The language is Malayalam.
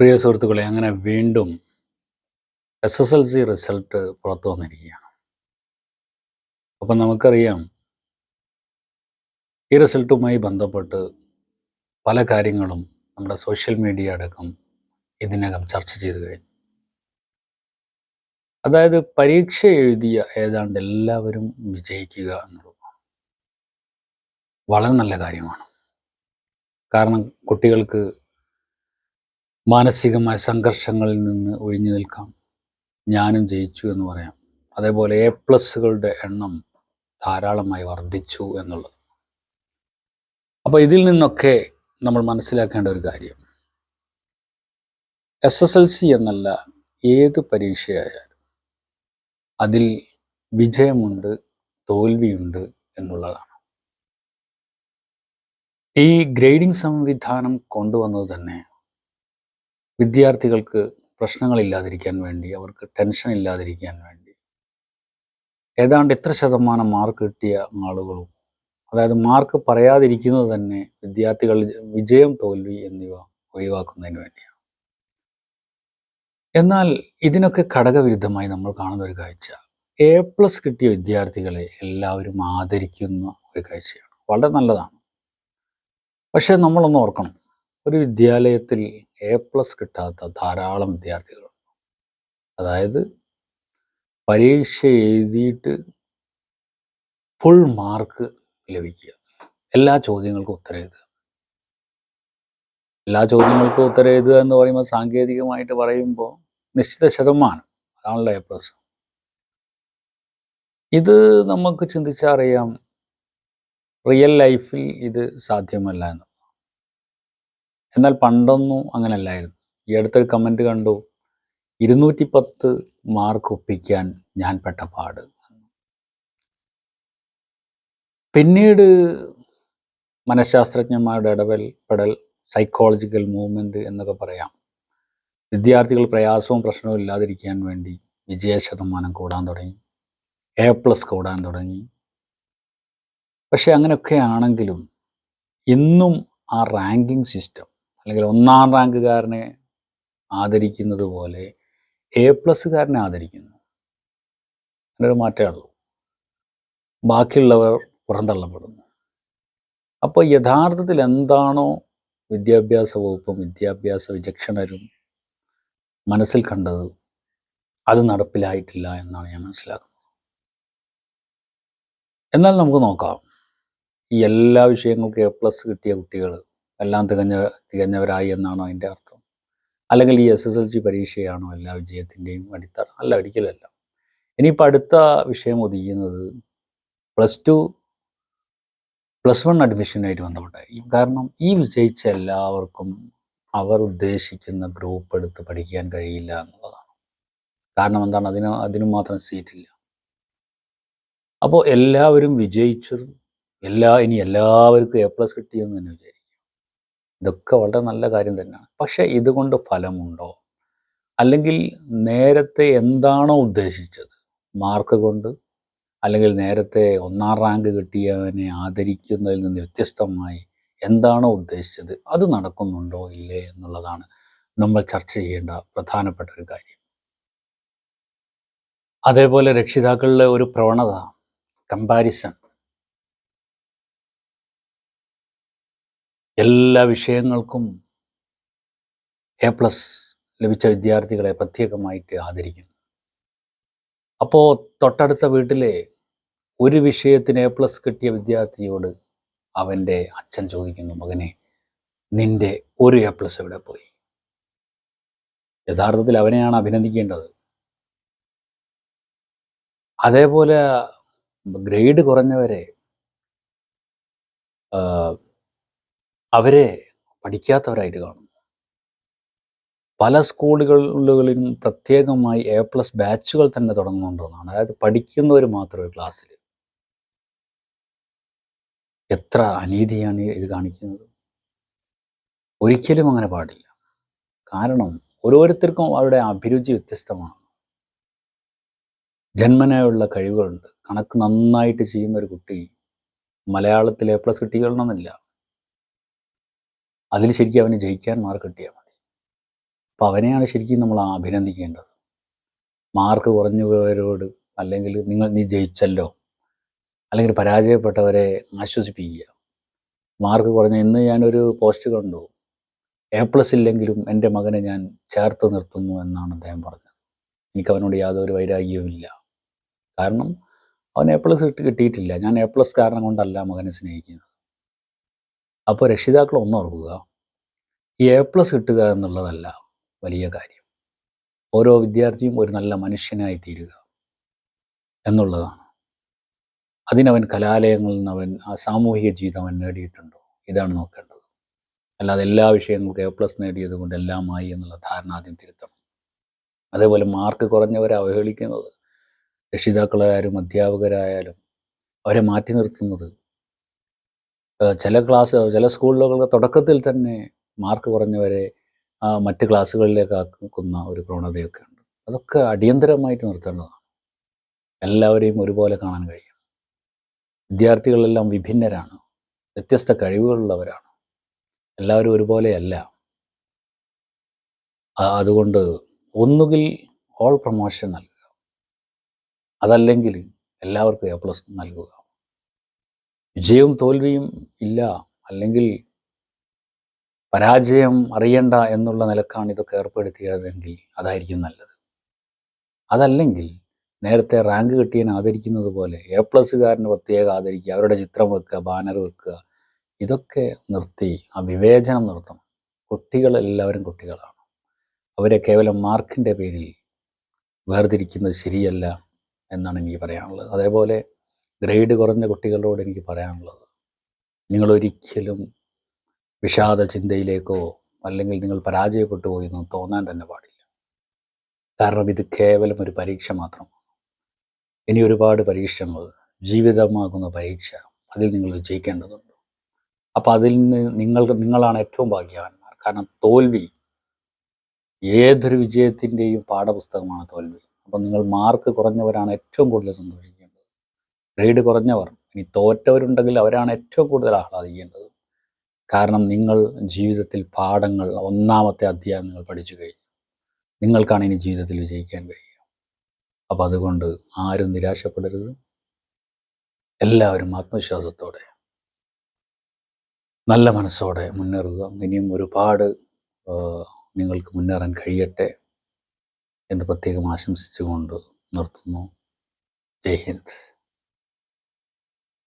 പ്രിയ സുഹൃത്തുക്കളെ അങ്ങനെ വീണ്ടും S S L C result പുറത്തു വന്നിരിക്കുകയാണ്. അപ്പം നമുക്കറിയാം ഈ റിസൾട്ടുമായി ബന്ധപ്പെട്ട് പല കാര്യങ്ങളും നമ്മുടെ സോഷ്യൽ മീഡിയ അടക്കം ഇതിനകം ചർച്ച ചെയ്തു കഴിഞ്ഞു. അതായത് പരീക്ഷ എഴുതിയ ഏതാണ്ട് എല്ലാവരും വിജയിക്കുക എന്നുള്ളത് വളരെ നല്ല കാര്യമാണ്. കാരണം കുട്ടികൾക്ക് മാനസികമായ സംഘർഷങ്ങളിൽ നിന്ന് ഒഴിഞ്ഞു നിൽക്കാം. ഞാനും ജയിച്ചു എന്ന് പറയാം. അതേപോലെ എ പ്ലസ്സുകളുടെ എണ്ണം ധാരാളമായി വർദ്ധിച്ചു എന്നുള്ളത്. അപ്പോൾ ഇതിൽ നിന്നൊക്കെ നമ്മൾ മനസ്സിലാക്കേണ്ട ഒരു കാര്യം. എസ് എസ് എൽ സി എന്നല്ല ഏത് പരീക്ഷയായാലും അതിൽ വിജയമുണ്ട് തോൽവിയുണ്ട് എന്നുള്ളതാണ്. ഈ ഗ്രേഡിംഗ് സംവിധാനം കൊണ്ടുവന്നത് തന്നെ വിദ്യാർത്ഥികൾക്ക് പ്രശ്നങ്ങളില്ലാതിരിക്കാൻ വേണ്ടി അവർക്ക് ടെൻഷൻ ഇല്ലാതിരിക്കാൻ വേണ്ടി. ഏതാണ്ട് എത്ര ശതമാനം മാർക്ക് കിട്ടിയ ആളുകളും അതായത് മാർക്ക് പറയാതിരിക്കുന്നത് തന്നെ വിദ്യാർത്ഥികൾ വിജയം തോൽവി എന്നിവ ഒഴിവാക്കുന്നതിന് വേണ്ടിയാണ്. എന്നാൽ ഇതിനൊക്കെ ഘടകവിരുദ്ധമായി നമ്മൾ കാണുന്ന ഒരു കാഴ്ച. എ പ്ലസ് കിട്ടിയ വിദ്യാർത്ഥികളെ എല്ലാവരും ആദരിക്കുന്ന ഒരു കാഴ്ചയാണ്. വളരെ നല്ലതാണ്. പക്ഷേ നമ്മളൊന്ന് ഓർക്കണം. ഒരു വിദ്യാലയത്തിൽ എ പ്ലസ് കിട്ടാത്ത ധാരാളം വിദ്യാർത്ഥികളുണ്ട്. അതായത് പരീക്ഷ എഴുതിയിട്ട് ഫുൾ മാർക്ക് ലഭിക്കുക. എല്ലാ ചോദ്യങ്ങൾക്കും ഉത്തരം എഴുതുക. എല്ലാ ചോദ്യങ്ങൾക്കും ഉത്തരം എഴുതുക എന്ന് പറയുമ്പോൾ സാങ്കേതികമായിട്ട് പറയുമ്പോൾ നിശ്ചിത ശതമാനം അതാണല്ലോ എ പ്ലസ് ഇത് നമുക്ക് ചിന്തിച്ചറിയാം റിയൽ ലൈഫിൽ ഇത് സാധ്യമല്ല എന്ന്. എന്നാൽ പണ്ടൊന്നും അങ്ങനല്ലായിരുന്നു. ഈ അടുത്തൊരു കമന്റ് കണ്ടു. ഇരുന്നൂറ്റി പത്ത് മാർക്ക് ഒപ്പിക്കാൻ ഞാൻ പെട്ട പാട്. പിന്നീട് മനഃശാസ്ത്രജ്ഞന്മാരുടെ ഇടപെൽ പെടൽ സൈക്കോളജിക്കൽ മൂവ്മെന്റ് എന്നൊക്കെ പറയാം. വിദ്യാർത്ഥികൾ പ്രയാസവും പ്രശ്നവും ഇല്ലാതിരിക്കാൻ വേണ്ടി വിജയ ശതമാനം കൂടാൻ തുടങ്ങി. എ പ്ലസ് കൂടാൻ തുടങ്ങി. പക്ഷെ അങ്ങനെയൊക്കെ ആണെങ്കിലും ഇന്നും ആ റാങ്കിങ് സിസ്റ്റം അല്ലെങ്കിൽ ഒന്നാം റാങ്കുകാരനെ ആദരിക്കുന്നത് പോലെ എ പ്ലസ്സുകാരനെ ആദരിക്കുന്നു. അങ്ങനൊരു മാറ്റമേ ഉള്ളൂ. ബാക്കിയുള്ളവർ പുറന്തള്ളപ്പെടുന്നു. അപ്പോൾ യഥാർത്ഥത്തിൽ എന്താണോ വിദ്യാഭ്യാസ വകുപ്പും വിദ്യാഭ്യാസ വിചക്ഷണരും മനസ്സിൽ കണ്ടത് അത് നടപ്പിലായിട്ടില്ല എന്നാണ് ഞാൻ മനസ്സിലാക്കുന്നത്. എന്നാൽ നമുക്ക് നോക്കാം. ഈ എല്ലാ വിഷയങ്ങൾക്കും എ പ്ലസ് കിട്ടിയ കുട്ടികൾ എല്ലാം തികഞ്ഞ തികഞ്ഞവരായി എന്നാണോ അതിന്റെ അർത്ഥം? അല്ലെങ്കിൽ ഈ എസ് എസ് എൽ സി പരീക്ഷയാണോ എല്ലാ വിജയത്തിന്റെയും അടിത്തറ? അല്ല ഒരിക്കലല്ല. ഇനിയിപ്പോൾ അടുത്ത വിഷയം ഒതുക്കുന്നത് പ്ലസ് ടു പ്ലസ് വൺ അഡ്മിഷനായിട്ട് ബന്ധപ്പെട്ടായിരിക്കും. കാരണം ഈ വിജയിച്ച എല്ലാവർക്കും അവർ ഉദ്ദേശിക്കുന്ന ഗ്രൂപ്പ് എടുത്ത് പഠിക്കാൻ കഴിയില്ല എന്നുള്ളതാണ്. കാരണം എന്താണ്? അതിന് അതിനു മാത്രം സീറ്റില്ല അപ്പോൾ എല്ലാവരും വിജയിച്ചതും എല്ലാ ഇനി എല്ലാവർക്കും എ പ്ലസ് കിട്ടിയെന്ന് തന്നെ വിചാരിക്കും. ഇതൊക്കെ വളരെ നല്ല കാര്യം തന്നെയാണ്. പക്ഷേ ഇതുകൊണ്ട് ഫലമുണ്ടോ? അല്ലെങ്കിൽ നേരത്തെ എന്താണോ ഉദ്ദേശിച്ചത്? മാർക്ക് കൊണ്ട് അല്ലെങ്കിൽ നേരത്തെ ഒന്നാം റാങ്ക് കിട്ടിയവനെ ആദരിക്കുന്നതിൽ നിന്ന് വ്യത്യസ്തമായി എന്താണോ ഉദ്ദേശിച്ചത്? അത് നടക്കുന്നുണ്ടോ ഇല്ലേ എന്നുള്ളതാണ് നമ്മൾ ചർച്ച ചെയ്യേണ്ട പ്രധാനപ്പെട്ട ഒരു കാര്യം. അതേപോലെ രക്ഷിതാക്കളിലെ ഒരു പ്രവണത കമ്പാരിസൺ എല്ലാ വിഷയങ്ങൾക്കും എ പ്ലസ് ലഭിച്ച വിദ്യാർത്ഥികളെ പ്രത്യേകമായിട്ട് ആദരിക്കുന്നു. അപ്പോൾ തൊട്ടടുത്ത വീട്ടിലെ ഒരു വിഷയത്തിന് എ പ്ലസ് കിട്ടിയ വിദ്യാർത്ഥിയോട് അവന്റെ അച്ഛൻ ചോദിക്കുന്നു മകനെ നിന്റെ ഒരു എ പ്ലസ് എവിടെ പോയി? യഥാർത്ഥത്തിൽ അവനെയാണ് അഭിനന്ദിക്കേണ്ടത്. അതേപോലെ ഗ്രേഡ് കുറഞ്ഞവരെ അവരെ പഠിക്കാത്തവരായിട്ട് കാണും. പല സ്കൂളുകളിലും പ്രത്യേകമായി എ പ്ലസ് ബാച്ചുകൾ തന്നെ തുടങ്ങുന്നുണ്ടെന്നാണ്. അതായത് പഠിക്കുന്നവർ മാത്രമേ ക്ലാസ്സിൽ എത്ര അനീതിയാണ് ഇത് കാണിക്കുന്നത്? ഒരിക്കലും അങ്ങനെ പാടില്ല. കാരണം ഓരോരുത്തർക്കും അവരുടെ അഭിരുചി വ്യത്യസ്തമാണ്. ജന്മനായുള്ള കഴിവുകളുണ്ട്. കണക്ക് നന്നായിട്ട് ചെയ്യുന്ന ഒരു കുട്ടി മലയാളത്തിൽ എ പ്ലസ് കിട്ടിക്കൊള്ളണമെന്നില്ല അതിൽ ശരിക്കും അവന് ജയിക്കാൻ മാർക്ക് കിട്ടിയാൽ മതി. അപ്പോൾ അവനെയാണ് ശരിക്കും നമ്മൾ അഭിനന്ദിക്കേണ്ടത്. മാർക്ക് കുറഞ്ഞവരോട് അല്ലെങ്കിൽ നിങ്ങൾ നീ ജയിച്ചല്ലോ അല്ലെങ്കിൽ പരാജയപ്പെട്ടവരെ ആശ്വസിപ്പിക്കുക. മാർക്ക് കുറഞ്ഞ ഇന്ന് ഞാനൊരു പോസ്റ്റ് കണ്ടു. എ പ്ലസ് ഇല്ലെങ്കിലും എന്റെ മകനെ ഞാൻ ചേർത്ത് നിർത്തുന്നു എന്നാണ് അദ്ദേഹം പറഞ്ഞത്. എനിക്ക് അവനോട് യാതൊരു വൈരാഗ്യവുമില്ല കാരണം അവൻ എ പ്ലസ് കിട്ടിയിട്ടില്ല. ഞാൻ എ പ്ലസ് കാരണം കൊണ്ടല്ല മകനെ സ്നേഹിക്കുന്നത്. അപ്പോൾ രക്ഷിതാക്കൾ ഒന്നോർക്കുക എ പ്ലസ് കിട്ടുക എന്നുള്ളതല്ല വലിയ കാര്യം. ഓരോ വിദ്യാർത്ഥിയും ഒരു നല്ല മനുഷ്യനായി തീരുക എന്നുള്ളതാണ്. അതിനവൻ കലാലയങ്ങളിൽ നിന്ന് അവൻ ആ സാമൂഹിക ജീവിതം അവൻ നേടിയിട്ടുണ്ടോ? ഇതാണ് നോക്കേണ്ടത്. അല്ലാതെ എല്ലാ വിഷയങ്ങൾക്കും എ പ്ലസ് നേടിയത് കൊണ്ട് എല്ലാമായി എന്നുള്ള ധാരണ ആദ്യം തിരുത്തണം. അതേപോലെ മാർക്ക് കുറഞ്ഞവരെ അവഹേളിക്കുന്നത് രക്ഷിതാക്കളായാലും അധ്യാപകരായാലും അവരെ മാറ്റി നിർത്തുന്നത് ചില ക്ലാസ് ചില സ്കൂളുകളുടെ തുടക്കത്തിൽ തന്നെ മാർക്ക് കുറഞ്ഞവരെ മറ്റ് ക്ലാസ്സുകളിലേക്ക് ആക്കുന്ന ഒരു പ്രവണതയൊക്കെ ഉണ്ട്. അതൊക്കെ അടിയന്തരമായിട്ട് നിർത്തേണ്ടതാണ്. എല്ലാവരെയും ഒരുപോലെ കാണാൻ കഴിയും. വിദ്യാർത്ഥികളെല്ലാം വിഭിന്നരാണ്. വ്യത്യസ്ത കഴിവുകളുള്ളവരാണ്. എല്ലാവരും ഒരുപോലെയല്ല. അതുകൊണ്ട് ഒന്നുകിൽ ഓൾ പ്രൊമോഷൻ നൽകുക. അതല്ലെങ്കിൽ എല്ലാവർക്കും എ പ്ലസ് നൽകുക. വിജയവും തോൽവിയും ഇല്ല. അല്ലെങ്കിൽ പരാജയം അറിയണ്ട എന്നുള്ള നിലക്കാണ് ഇതൊക്കെ ഏർപ്പെടുത്തിയതെങ്കിൽ അതായിരിക്കും നല്ലത്. അതല്ലെങ്കിൽ നേരത്തെ റാങ്ക് കിട്ടിയതിനെ ആദരിക്കുന്നത് പോലെ എ പ്ലസ്സുകാരനെ പ്രത്യേകം ആദരിക്കുക അവരുടെ ചിത്രം വെക്കുക ബാനർ വെക്കുക ഇതൊക്കെ നിർത്തി ആ വിവേചനം നിർത്തണം. കുട്ടികൾ എല്ലാവരും കുട്ടികളാണ്. അവരെ കേവലം മാർക്കിന്റെ പേരിൽ വേർതിരിക്കുന്നത് ശരിയല്ല എന്നാണ് എനിക്ക് പറയാനുള്ളത്. അതേപോലെ ഗ്രേഡ് കുറഞ്ഞ കുട്ടികളോട് എനിക്ക് പറയാനുള്ളത്. നിങ്ങളൊരിക്കലും വിഷാദ ചിന്തയിലേക്കോ അല്ലെങ്കിൽ നിങ്ങൾ പരാജയപ്പെട്ടു പോയി എന്ന് തോന്നാൻ തന്നെ പാടില്ല. കാരണം ഇത് കേവലം ഒരു പരീക്ഷ മാത്രമാണ്. ഇനി ഒരുപാട് പരീക്ഷകൾ ജീവിതമാകുന്ന പരീക്ഷ അതിൽ നിങ്ങൾ വിജയിക്കേണ്ടതുണ്ട്. അപ്പോൾ അതിൽ നിന്ന് നിങ്ങൾക്ക് നിങ്ങളാണ് ഏറ്റവും ഭാഗ്യവാന്മാർ. കാരണം തോൽവി ഏതൊരു വിജയത്തിന്റെയും പാഠപുസ്തകമാണ് തോൽവി. അപ്പം നിങ്ങൾ മാർക്ക് കുറഞ്ഞവരാണ് ഏറ്റവും കൂടുതൽ സന്തോഷിക്കേണ്ടത് ഗ്രേഡ് കുറഞ്ഞവർ ഇനി തോറ്റവരുണ്ടെങ്കിൽ അവരാണ് ഏറ്റവും കൂടുതൽ ആഹ്ലാദിക്കേണ്ടത്. കാരണം നിങ്ങൾ ജീവിതത്തിൽ പാഠങ്ങൾ ഒന്നാമത്തെ അധ്യായം നിങ്ങൾ പഠിച്ചു കഴിഞ്ഞു. നിങ്ങൾക്കാണ് ഇനി ജീവിതത്തിൽ വിജയിക്കാൻ കഴിയുക. അപ്പം അതുകൊണ്ട് ആരും നിരാശപ്പെടരുത്. എല്ലാവരും ആത്മവിശ്വാസത്തോടെ നല്ല മനസ്സോടെ മുന്നേറുക. ഇനിയും ഒരുപാട് നിങ്ങൾക്ക് മുന്നേറാൻ കഴിയട്ടെ എന്ന് പ്രത്യേകം ആശംസിച്ചുകൊണ്ട് നിർത്തുന്നു. ജയ് ഹിന്ദ്.